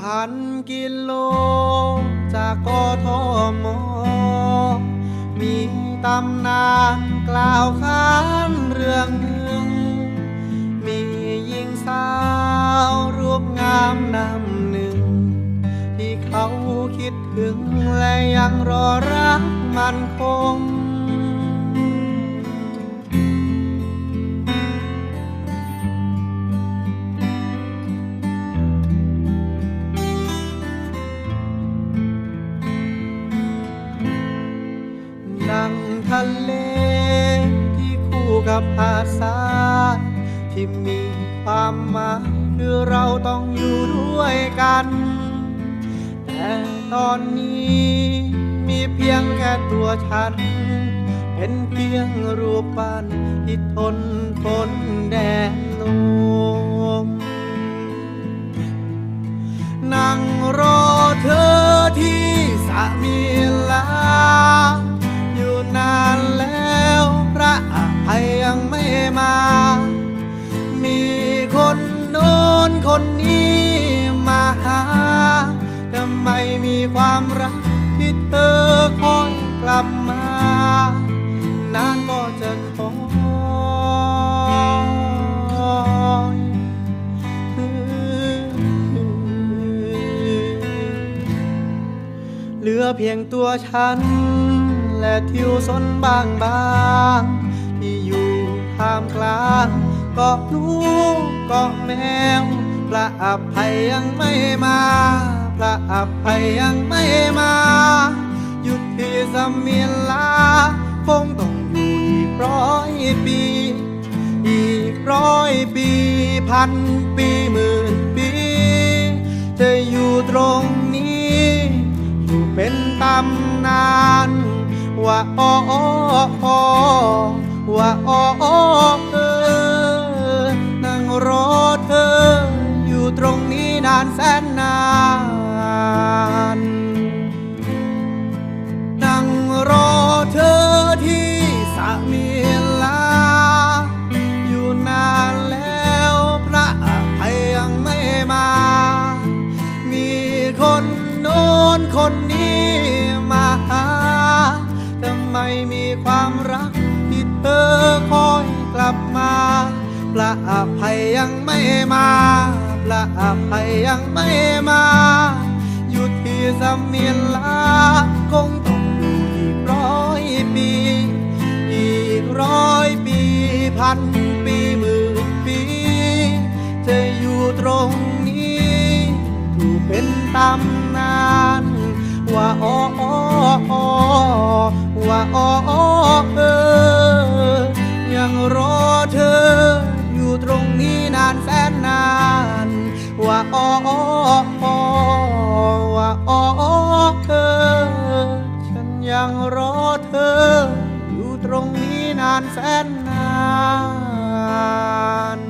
พันกิโล จากกทม มีตำนานกล่าวขานเรื่องหนึ่ง มีหญิงสาวรูปงามนำหนึ่ง ที่เขาคิดถึงและยังรอรักมันคง งทะเลที่คู่กับหาดทรายที่มีความหมายคือเราต้องอยู่ด้วยกัน แต่ตอนนี้มีเพียงแค่ตัวฉัน เป็นเพียงรูปปั้นที่ทนทนแดดลมนั่งรอเธอที่สามีลา ความรักที่เธอคอยกลับมานานก็จะคอยเหลือเพียงตัวฉัน และทิวสนบางบางที่อยู่ท่ามกลางเกาะหนูเกาะแมวพระอภัยยังไม่มา พระอภัยยังไม่มา หยุดที่สมิลาคงต้องอยู่อีกร้อยปี อีกร้อยปีพันปีหมื่นปี จะอยู่ตรงนี้อยู่เป็นตำนานว่าอ้ออ้ออ้อว่าอ้ออ้อ มมีความรักที่เธอคอยกลับมาพระอภัยยังไม่มาพระอภัยยังไม่มาอยู่ที่สมิลาคงต้องอยู่อีกร้อยปี อีกร้อยปีพันปีหมื่นปีจะอยู่ตรงนี้อยู่เป็นตำนาน ว่าอ้ออ้ออ้อ ว่าอ้อเออ ยังรอเธอ อยู่ตรงนี้นานแสนนาน ว่าอ้อออว่าอ้ออ้อเออฉันยังรอเธอ อยู่ตรงนี้นานแสนนาน